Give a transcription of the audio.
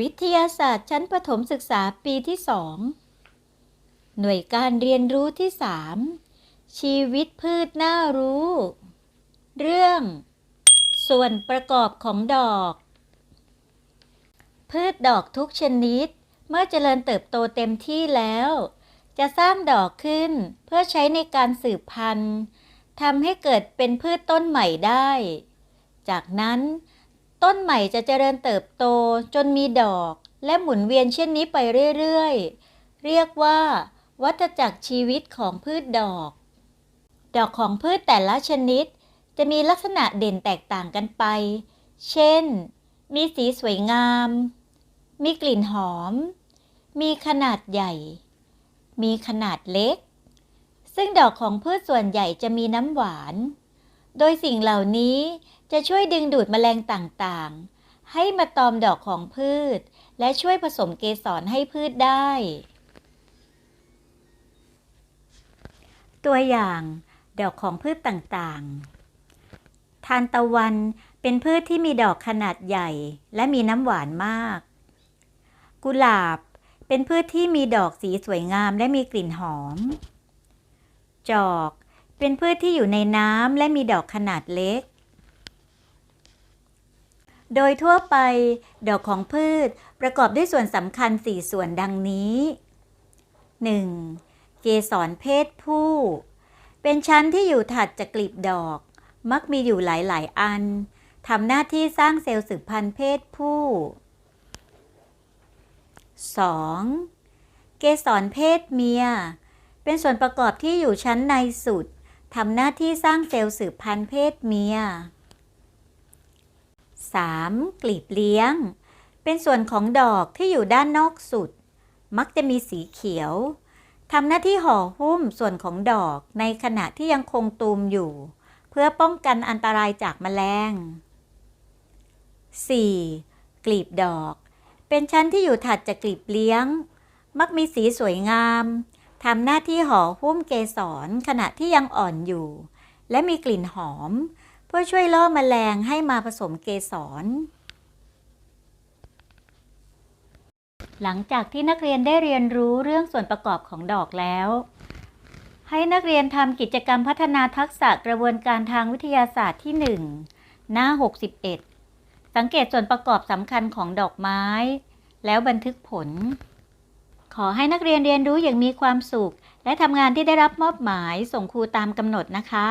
วิทยาศาสตร์ชั้นประถมศึกษาปีที่สองหน่วยการเรียนรู้ที่สามชีวิตพืชน่ารู้ เรื่อง ส่วนประกอบของดอก พืชดอกทุกชนิด เมื่อเจริญเติบโตเต็มที่แล้ว จะสร้างดอกขึ้นเพื่อใช้ในการสืบพันธุ์ทำให้เกิดเป็นพืชต้นใหม่ได้ จากนั้น ต้นใหม่จะเจริญเติบโตจนมีดอก และหมุนเวียนเช่นนี้ไปเรื่อยๆ เรียกว่า วัฏจักรชีวิตของพืชดอก ดอกของพืชแต่ละชนิด จะมีลักษณะเด่นแตกต่างกันไป เช่น มีสีสวยงาม มีกลิ่นหอม มีขนาดใหญ่ มีขนาดเล็ก ซึ่งดอกของพืชส่วนใหญ่จะมีน้ำหวาน โดยสิ่งเหล่านี้ จะช่วยดึงดูดแมลงต่างๆ ให้มาตอมดอกของพืช และช่วยผสมเกสรให้พืชได้ ตัวอย่าง ดอกของพืชต่างๆ ทานตะวันเป็นพืชที่มีดอกขนาดใหญ่และมีน้ำหวานมาก กุหลาบเป็นพืชที่มีดอกสีสวยงามและมีกลิ่นหอม จอก เป็นพืชที่อยู่ในน้ำและมีดอกขนาดเล็ก โดยทั่วไป ดอกของพืชประกอบด้วยส่วนสำคัญ 4 ส่วนดังนี้ 1. เกสรเพศผู้ เป็นชั้นที่อยู่ถัดจากกลีบดอก มักมีอยู่หลายๆ อันทำหน้าที่สร้างเซลล์สืบพันธุ์เพศผู้ 2. เกสรเพศเมีย เป็นส่วนประกอบที่อยู่ชั้นในสุดทำหน้าที่สร้างเซลล์สืบพันธุ์เพศเมีย 3. กลีบเลี้ยง เป็นส่วนของดอกที่อยู่ด้านนอกสุด มักจะมีสีเขียวทำหน้าที่ห่อหุ้มส่วนของดอกในขณะที่ยังคงตูมอยู่ เพื่อป้องกันอันตรายจากแมลง 4. กลีบดอก เป็นชั้นที่อยู่ถัดจากกลีบเลี้ยง มักมีสีสวยงามทำหน้าที่ห่อหุ้มเกสรขณะที่ยังอ่อนอยู่ และมีกลิ่นหอม พื่อช่วยล่อแมลงให้มาผสมเกสร หลังจากที่นักเรียนได้เรียนรู้เรื่องส่วนประกอบของดอกแล้ว ให้นักเรียนทำกิจกรรมพัฒนาทักษะกระบวนการทางวิทยาศาสตร์ที่ 1 หน้า 61 สังเกตส่วนประกอบสำคัญของดอกไม้ แล้วบันทึกผล ขอให้นักเรียนเรียนรู้อย่างมีความสุข และทำงานที่ได้รับมอบหมายส่งครูตามกำหนดนะคะ